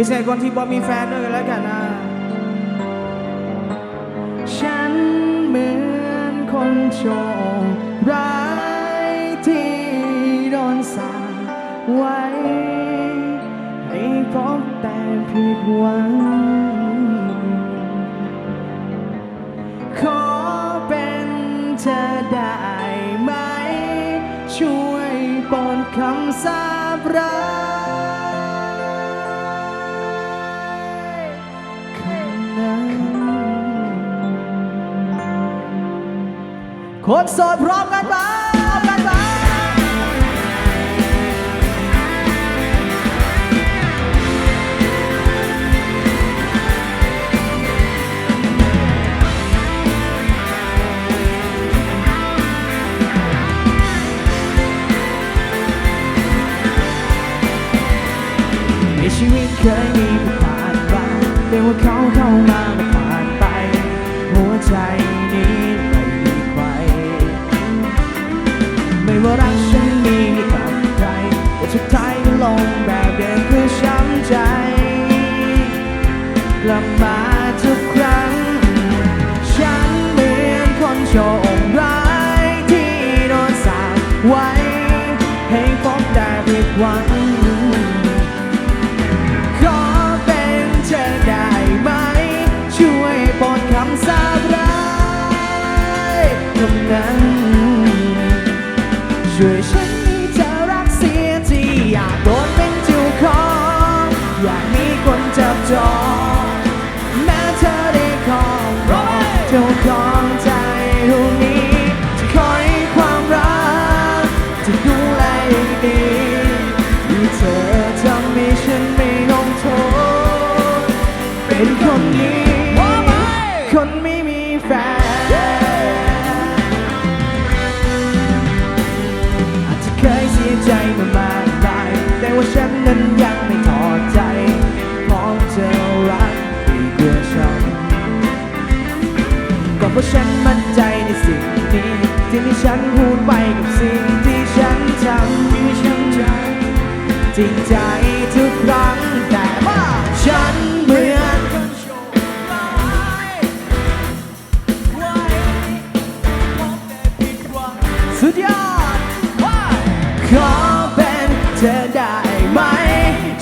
พิเศษคนที่บ่มีแฟนด้วยกันแล้วกันนะ ฉันเหมือนคนโชค คนโสดพร้อมกันบ้างกันบ้างในชีวิตเคยมีผ่านมาแต่ว่าเขาเข้ามาไม่ผ่านไป หัวใจ ก เป็นคนดีคนไม่มีแฟนอาจจะเคยเสียใจมามากมายแต่ว่าฉันนั้นยังไม่ถอดใจเพราะเธอรักดีกว่าฉันก็เพราะฉันมั่นใจในสิ่งนี้ที่ที่ฉันพูดไปกับสิ่งที่ฉันทำที่ฉันใจจริงใจ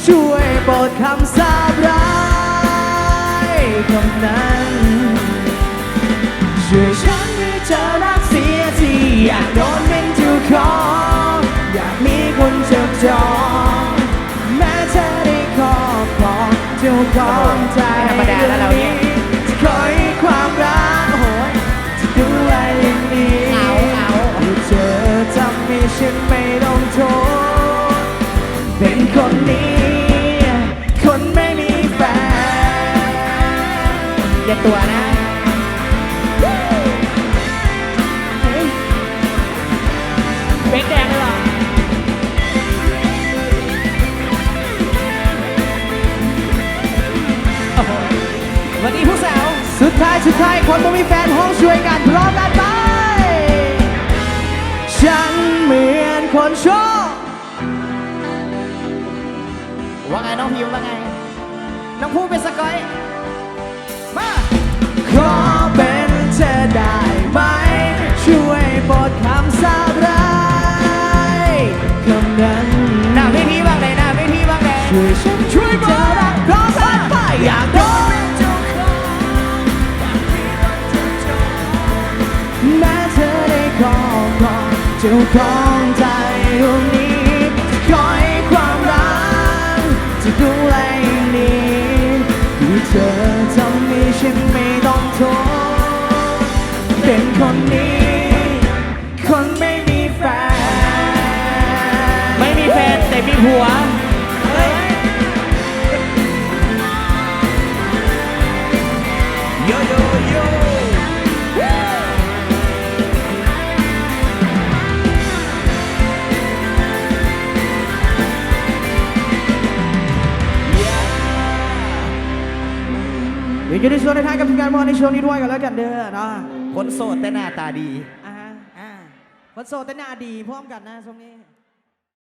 ช่วยโปรดคำสาบร้ายคำนั้น ช่วยฉันให้เธอรักเสียทีอยากโดนเป็นเจ้าของอยากมีคนจับจอง แม้เธอได้ขอบครองเจ้าของใจ ตัวนะเบรกแดงเลยหรอสวัสดีผู้สาว สุดท้ายสุดท้ายคนไม่มีแฟนห้องช่วยกันพร้อมกันไป ฉันเหมือนคนโชคว่าไงน้องพิวว่าไง น้องพูดเป็นสกอย ช่วยฉันช่วยเธอรักเพราสักไปอยากโดนเจ้าของแม้เธอได้ครอบครองเจ้าของใจดวงนี้คอยความรักจะดูแลอย่างดีที่เธอทำให้ฉันไม่ต้องโทษเป็นคนนี้ คนไม่มีแฟน ไม่มีแฟนแต่มีผัว เดี๋ยวจะได้ชวนในท้ายกับทีมงานมอในช่วงนี้ด้วยกันแล้วกันเด้อนะคนโสดแต่หน้าตาดีอ่าฮะอ่าคนโสดแต่หน้าดีพร้อมกันนะช่วงนี้